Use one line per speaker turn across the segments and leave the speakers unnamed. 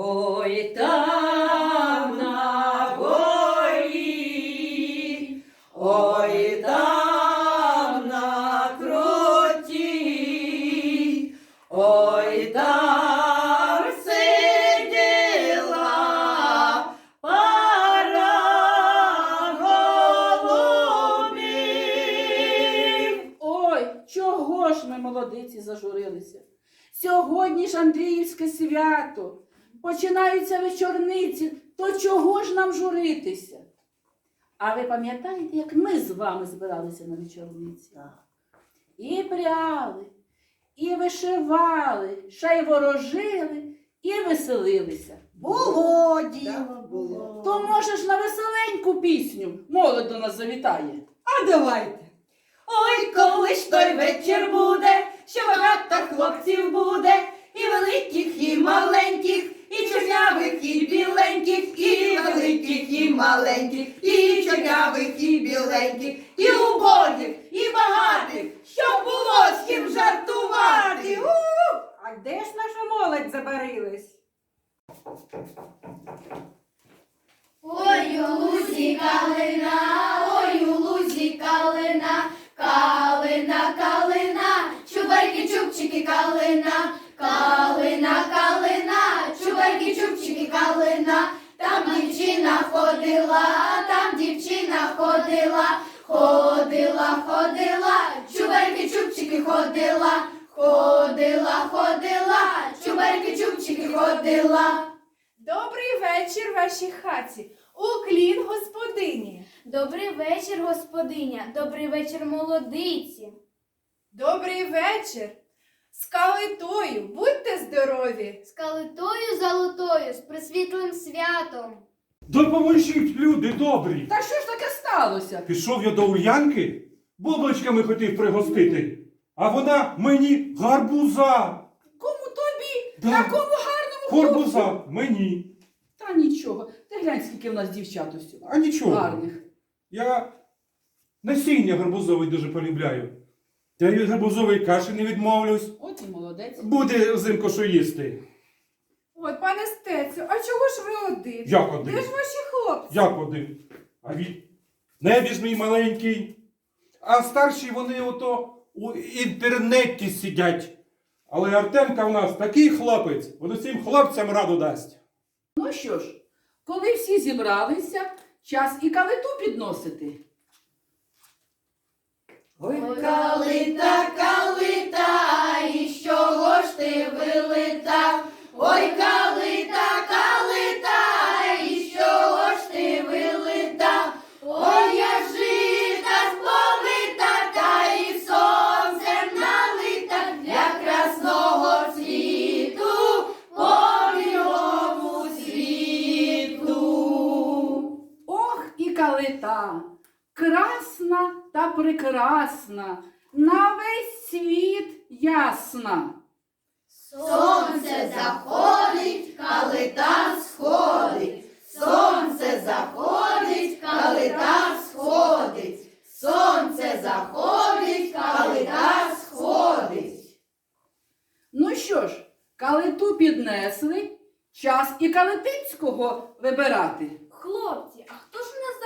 Ой, там на горі, на круті, ой, там сиділа пара.
Ой, чого ж ми молодиці зажурилися? Сьогодні ж Андріївське свято. Починаються вечорниці, то чого ж нам журитися? А ви пам'ятаєте, як ми з вами збиралися на вечорниці? І пряли, і вишивали, ще й ворожили, і веселилися.
Було діло, було.
То може ж на веселеньку пісню молодь до нас завітає.
А давайте. Ой, коли ж той вечір буде, що багато хлопців буде, маленьких, і чорнявих, і біленьких, і убогих, і багатих, щоб було з ким жартувати. У!
А де ж наша молодь забарилась?
Ой, у лузі калина, ой, у лузі калина, калина, калина, чубарки, чубчики, калина, калина, калина, чубарки, чубчики, калина, там дівчина ходила, там дівчина ходила, ходила, ходила, чубарки, чубчики ходила, ходила, ходила, чубарки, чубчики ходила.
Добрий вечір вашій хаті. Уклін господині.
Добрий вечір, господиня. Добрий вечір, молодиці.
Добрий вечір. З калитою, будьте здорові.
З калитою золотою, з присвітлим святом.
Допоможіть, люди добрі.
Та що ж таке сталося?
Пішов я до Ульянки, бубличками хотів пригостити, а вона мені гарбуза.
Кому тобі?
Да.
Такому гарному хлопцю?
Гарбуза мені.
Та нічого. Ти глянь, скільки в нас дівчат усього.
А нічого.
Гарних.
Я насіння гарбузове дуже полюбляю. Та й від гарбузової каші не відмовлюсь.
От і молодець.
Буде взимку що їсти.
Ой, пане Стецю, а чого ж ви один?
Як
Де
один?
ж ваші хлопці?
Як один? А він небіж мій маленький. А старші вони ото у інтернеті сидять. Але Артемка в нас такий хлопець, він усім хлопцям раду дасть.
Ну що ж, коли всі зібралися, час і калиту підносити.
Ой,
калита, калита, і з чого ж ти вилита? Ой, калита,
красна та прекрасна, на весь світ ясна.
Сонце заходить, калита сходить. Сонце заходить, калита сходить. Сонце заходить, калита сходить.
Ну що ж, калиту піднесли, час і калитинського вибирати.
Хлопці, а хто ж у нас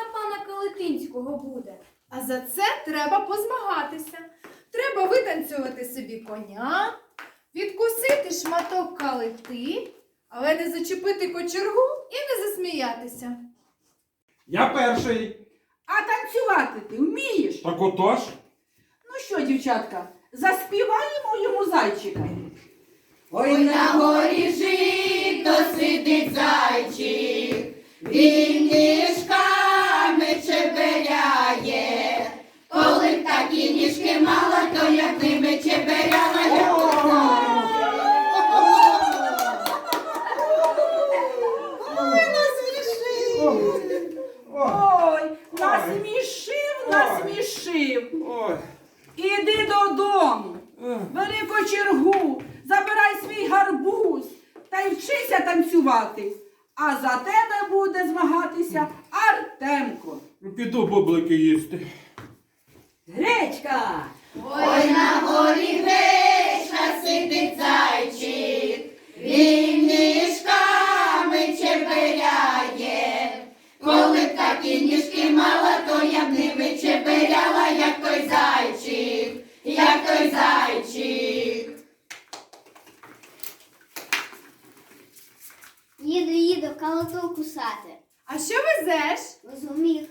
за буде?
А за це треба позмагатися. Треба витанцювати собі коня, відкусити шматок калити, але не зачепити кочергу і не засміятися.
Я перший.
А танцювати ти вмієш?
Так отож.
Ну що, дівчатка, заспіваємо йому зайчика.
Ой, на горі жито сидить зайчик, він ніжками
Ой, насмішив, насмішив.
Ой.
Іди додому, бери кочергу, забирай свій гарбуз та й вчися танцювати. А за тебе буде змагатися Артемко.
Піду бублики їсти.
Гречка!
Ой, на горі гречка сидить
Їду, їду, калоту кусати.
А що везеш?
Розумів,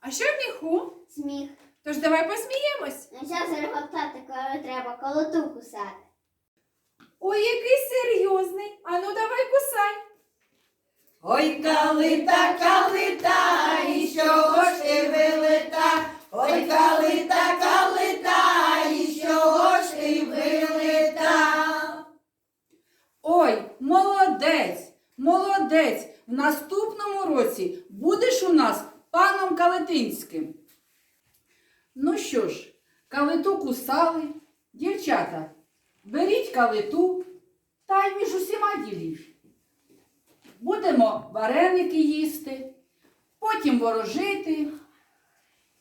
А що в міху?
сміх.
Тож давай посміємось.
Не час зареготати, коли треба колоту кусати.
Ой, який серйозний. Ану, давай кусай.
Ой, калита, калита, і чого ж ти вилита? Ой, калита, калита,
молодець. В наступному році будеш у нас паном Калетинським. Ну що ж, калиту кусали, дівчата, беріть калиту та й між усіма діліть. Будемо вареники їсти, потім ворожити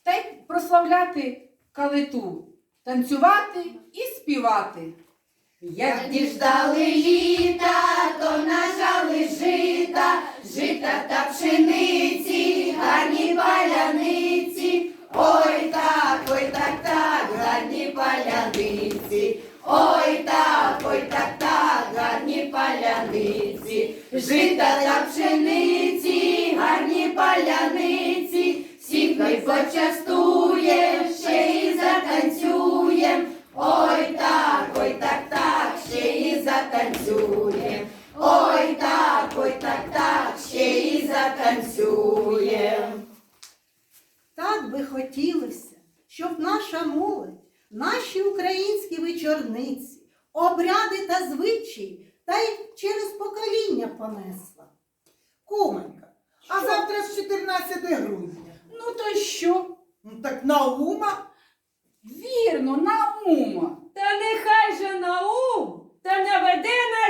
та й прославляти калиту, танцювати і співати.
Як діждали літа, то нажали жита, жита та пшениці, гарні паляниці. Ой так, ой так, так, гарні паляниці. Ой так, ой так, так, гарні паляниці. Жита та пшениці, гарні паляниці. Всіх хай почастуєм, ще й затанцюєм. Ой
би хотілося, щоб наша молодь, наші українські вечорниці, обряди та звичаї та й через покоління понесла.
Куменька, а завтра з 14 грудня.
Ну, то що?
Ну, так Наума.
Вірно, Наума. Та нехай же Наум та наведе на